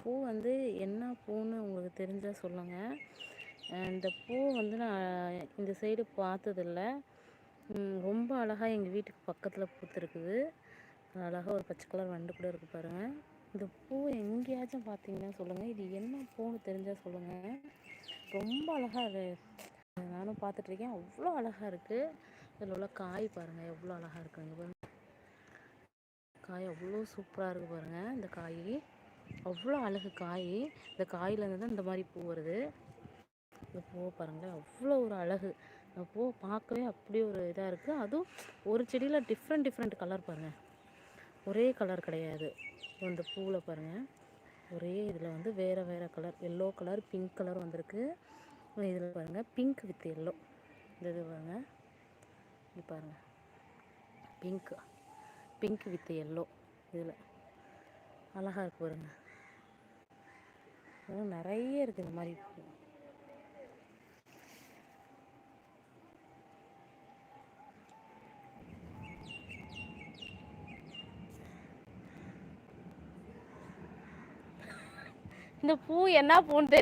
பூ வந்து என்ன பூன்னு உங்களுக்கு தெரிஞ்சால் சொல்லுங்கள் இந்த பூ வந்து நான் இந்த சைடு பார்த்ததில்ல. ரொம்ப அழகாக எங்கள் வீட்டுக்கு பக்கத்தில் பூத்துருக்குது. அழகாக ஒரு பச்சை கலர் வண்டு கூட இருக்குது பாருங்கள் இந்த பூ எங்கேயாச்சும் பார்த்தீங்கன்னா சொல்லுங்கள் இது என்ன பூன்னு தெரிஞ்சால் சொல்லுங்கள் ரொம்ப அழகாக அது. நானும் பார்த்துட்ருக்கேன். அவ்வளோ அழகாக இருக்குது இதில் உள்ள காய் பாருங்கள் எவ்வளோ அழகாக இருக்குங்க பாருங்கள் காய் அவ்வளோ சூப்பராக இருக்குது பாருங்கள் இந்த காய். அவ்வளோ அழகு காய். இந்த காயிலேருந்து தான் இந்த மாதிரி பூ வருது. இந்த பூவை பாருங்களேன் அவ்வளோ ஒரு அழகு. இந்த பூவை பார்க்கவே அப்படியே ஒரு இதாக இருக்குது அதுவும் ஒரு செடியில் டிஃப்ரெண்ட் டிஃப்ரெண்ட் கலர் பாருங்கள் ஒரே கலர் கிடையாது. இந்த பூவில் பாருங்கள் ஒரே இதில் வந்து வேறு வேறு colour yellow colour pink colour வந்திருக்கு. இதில் பாருங்கள் பிங்க் வித் எல்லோ இந்த இது பாருங்கள் இது பாருங்கள் பிங்க் பிங்க் வித் எல்லோ இதில். அழகாக இருக்கு பாருங்கள் இன்னும் நிறைய இருக்குது இந்த மாதிரி. பூ இந்த பூ என்ன பூன்னு தெரியும்